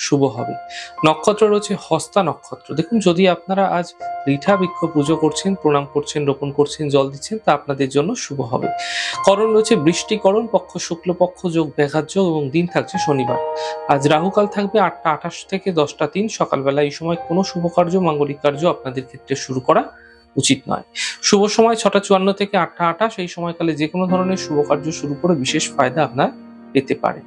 শুভ হবে। নক্ষত্র রয়েছে হস্তা নক্ষত্র। দেখুন, যদি আপনারা আজ রিঠা বৃক্ষ পুজো করছেন, প্রণাম করছেন, রোপণ করছেন, জল দিচ্ছেন, তা আপনাদের জন্য শুভ হবে। করণ রয়েছে বৃষ্টিকরণ, পক্ষ শুক্লপক্ষ, যোগ ব্যাঘাত, যোগ এবং দিন থাকছে শনিবার। আজ রাহুকাল থাকবে আটটা আঠাশ থেকে দশটা তিন। সকালবেলা এই সময় কোনো শুভ কার্য, মাঙ্গলিক কার্য আপনাদের ক্ষেত্রে শুরু করা উচিত নয়। শুভ সময় ছটা চুয়ান্ন থেকে আটটা আঠাশ। এই সময়কালে যে কোনো ধরনের শুভ কার্য শুরু করে বিশেষ ফায়দা আপনার পেতে পারে।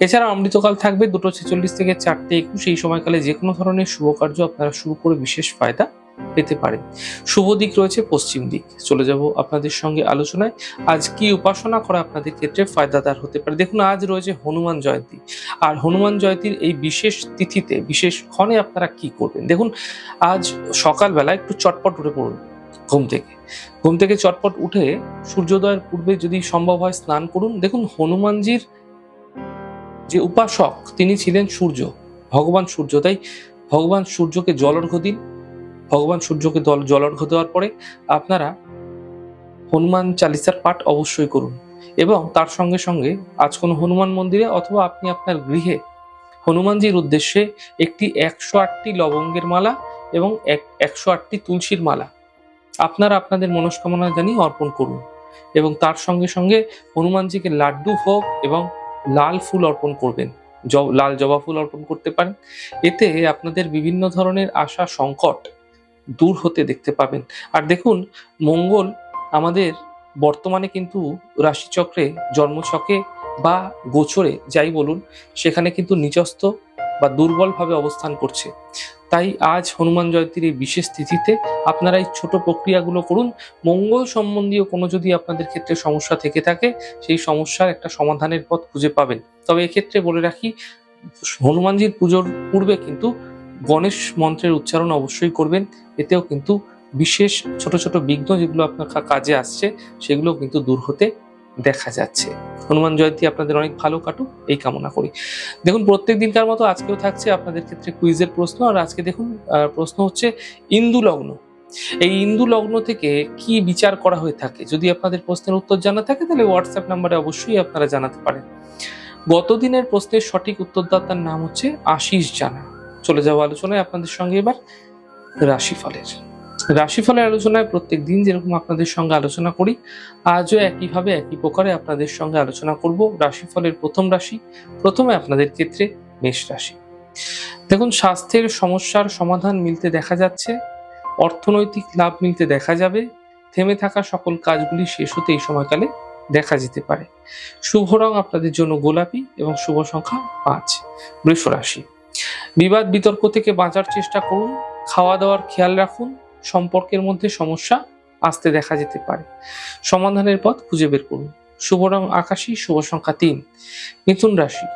এছাড়া অমৃতকাল থাকবে দুটো ছেচল্লিশ থেকে চারটে একুশ। এই সময়কালে যে কোনো ধরনের শুভ কার্য আপনারা শুরু করে বিশেষ ফায়দা পেতে পারেন। শুভ দিক রয়েছে পশ্চিম দিক। চলে যাব আপনাদের সঙ্গে আলোচনায়। আজ কি উপাসনা করা আপনাদের ক্ষেত্রে ফায়দাদার হতে পারে? দেখুন, আজ রয়েছে হনুমান জয়ন্তী। আর হনুমান জয়ন্তীর এই বিশেষ তিথিতে, বিশেষ ক্ষণে আপনারা কি করবেন? দেখুন, আজ সকালবেলা একটু চটপট উঠে পড়ুন। ঘুম থেকে। ঘুম থেকে চটপট উঠে সূর্যোদয়ের পূর্বে যদি সম্ভব হয় স্নান করুন। দেখুন, হনুমানজির যে উপাসক, তিনি ছিলেন সূর্য, ভগবান সূর্য। তাই ভগবান সূর্যকে জলর্ঘ দিন। ভগবান সূর্যকে দল জলর্ঘ দেওয়ার পরে আপনারা হনুমান চালিসার পাঠ অবশ্যই করুন। এবং তার সঙ্গে সঙ্গে আজ কোনো হনুমান মন্দিরে অথবা আপনি আপনার গৃহে হনুমানজির উদ্দেশ্যে একটি একশো আটটি লবঙ্গের মালা এবং এক, একশো আটটি তুলসীর মালা আপনারা আপনাদের মনস্কামনা জানিয়ে অর্পণ করুন এবং তার সঙ্গে সঙ্গে হনুমানজিকে লাড্ডু, ভোগ এবং লাল ফুল অর্পণ করবেন। লাল জবা ফুল অর্পণ করতে পারেন। এতে আপনাদের বিভিন্ন ধরনের আশা, সংকট দূর হতে দেখতে পাবেন। আর দেখুন, মঙ্গল আমাদের বর্তমানে কিন্তু রাশিচক্রে জন্মছকে বা গোচরে যাই বলুন, সেখানে কিন্তু নিচস্থ বা দুর্বলভাবে অবস্থান করছে। তাই আজ হনুমান জয়ন্তীর এই বিশেষ তিথিতে আপনারা এই ছোট প্রক্রিয়াগুলো করুন। মঙ্গল সম্বন্ধীয় কোনো যদি আপনাদের ক্ষেত্রে সমস্যা থেকে থাকে, সেই সমস্যার একটা সমাধানের পথ খুঁজে পাবেন। তবে এক্ষেত্রে বলে রাখি, হনুমানজির পুজোর পূর্বে কিন্তু গণেশ মন্ত্রের উচ্চারণ অবশ্যই করবেন। এতেও কিন্তু বিশেষ ছোট ছোট বিঘ্ন যেগুলো আপনার কাজে আসছে, সেগুলো কিন্তু দূর হতে দেখা যাচ্ছে। হনুমান জয়ন্তী আপনাদের অনেক ভালো কাটুক, এই কামনা করি। দেখুন, প্রত্যেক দিনকার মতো আজকেও থাকছে আপনাদের ক্ষেত্রে কুইজের প্রশ্ন। আর আজকে দেখুন প্রশ্ন হচ্ছে ইন্দু লগ্ন। এই ইন্দু লগ্ন থেকে কি বিচার করা হয়ে থাকে? যদি আপনাদের প্রশ্নের উত্তর জানা থাকে, তাহলে হোয়াটসঅ্যাপ নাম্বারে অবশ্যই আপনারা জানাতে পারেন। গত দিনের প্রশ্নের সঠিক উত্তরদাতার নাম হচ্ছে আশিস জানা। চলে যাওয়া আলোচনায় আপনাদের সঙ্গে এবার রাশিফলের। রাশিফলের আলোচনায় প্রত্যেক দিন যেরকম আপনাদের সঙ্গে আলোচনা করি, আজও একইভাবে একই প্রকারে আপনাদের সঙ্গে আলোচনা করব রাশিফলের প্রথম রাশি, প্রথমে আপনাদের ক্ষেত্রে মেষ রাশি। দেখুন, স্বাস্থ্যের সমস্যার সমাধান মিলতে দেখা যাচ্ছে, অর্থনৈতিক লাভ মিলতে দেখা যাবে, থেমে থাকা সকল কাজগুলি শেষ হতে এই সময়কালে দেখা যেতে পারে। শুভ রং আপনাদের জন্য গোলাপি এবং শুভ সংখ্যা পাঁচ, বৃষ রাশি। বিবাদ বিতর্ক থেকে বাঁচার চেষ্টা করুন খাওয়া দাওয়ার খেয়াল রাখুন সম্পর্কের মধ্যে সমস্যা আসতে দেখা যেতে পারে। সমাধানের পথ খুঁজে বের করুন। শুভ রং আকাশী, শুভ সংখ্যা তিন। মিথুন রাশি,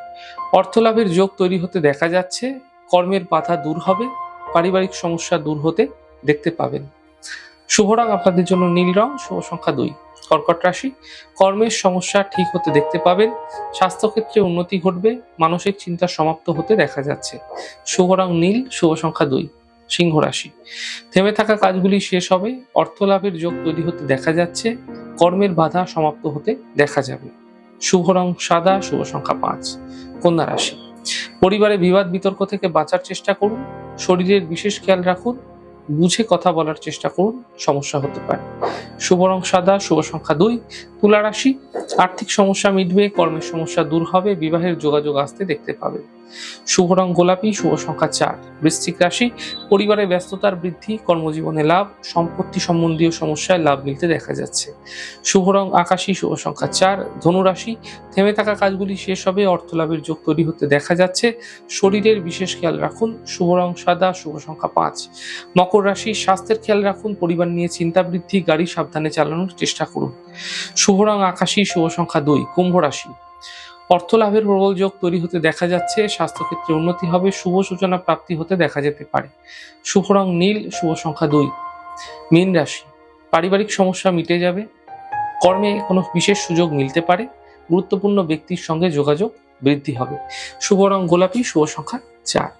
অর্থলাভের যোগ তৈরি হতে দেখা যাচ্ছে, কর্মের বাধা দূর হবে, পারিবারিক সমস্যা দূর হতে দেখতে পাবেন। শুভ রং আপনাদের জন্য নীল রং, শুভ সংখ্যা দুই। কর্কট রাশি, কর্মের সমস্যা ঠিক হতে দেখতে পাবেন, স্বাস্থ্যক্ষেত্রে উন্নতি ঘটবে, মানসিক চিন্তা সমাপ্ত হতে দেখা যাচ্ছে। শুভ রং নীল, শুভ সংখ্যা দুই। সিংহ রাশি। থেমে থাকা কাজগুলি শেষ হবে অর্থ লাভের যোগ তৈরি হতে দেখা যাচ্ছে, কর্মের বাধা সমাপ্ত হতে দেখা যাবে। শুভ রং সাদা, শুভ সংখ্যা পাঁচ, কন্যা রাশি। পরিবারে বিবাদ বিতর্ক থেকে বাঁচার চেষ্টা করুন, শরীরের বিশেষ খেয়াল রাখুন, বুঝে কথা বলার চেষ্টা করুন, সমস্যা হতে পারে। শুভ রং সাদা, শুভ সংখ্যা দুই, তুলা রাশি। আর্থিক সমস্যা মিটবে, কর্মের সমস্যা দূর হবে, বিবাহের যোগাযোগ আসতে দেখতে পাবে। শুভ রং গোলাপি, শুভ সংখ্যা চার। বৃশ্চিক রাশি পরিবারে ব্যস্ততার বৃদ্ধি, কর্মজীবনে লাভ, সম্পত্তি সম্বন্ধীয় সমস্যায় লাভ মিলতে দেখা যাচ্ছে। শুভ রং আকাশী, শুভ সংখ্যা চার। ধনুরাশি থেমে থাকা কাজগুলি শেষ হবে অর্থ লাভের যোগ তৈরি হতে দেখা যাচ্ছে। শরীরের বিশেষ খেয়াল রাখুন, শুভ রং সাদা, শুভ সংখ্যা পাঁচ। মকর রাশি, স্বাস্থ্যের খেয়াল রাখুন, পরিবার নিয়ে চিন্তা বৃদ্ধি, গাড়ি সাবধানে চালানোর চেষ্টা করুন। শুভ রং আকাশী, শুভ সংখ্যা দুই। কুম্ভ রাশি অর্থ লাভের প্রবল যোগ তৈরি হতে দেখা যাচ্ছে, স্বাস্থ্যক্ষেত্রে উন্নতি হবে, শুভ সূচনা প্রাপ্তি হতে দেখা যেতে পারে। শুভ রং নীল, শুভ সংখ্যা দুই। মীন রাশি, পারিবারিক সমস্যা মিটে যাবে, কর্মে কোনো বিশেষ সুযোগ মিলতে পারে, গুরুত্বপূর্ণ ব্যক্তির সঙ্গে যোগাযোগ বৃদ্ধি হবে। শুভ রং গোলাপি, শুভ সংখ্যা চার।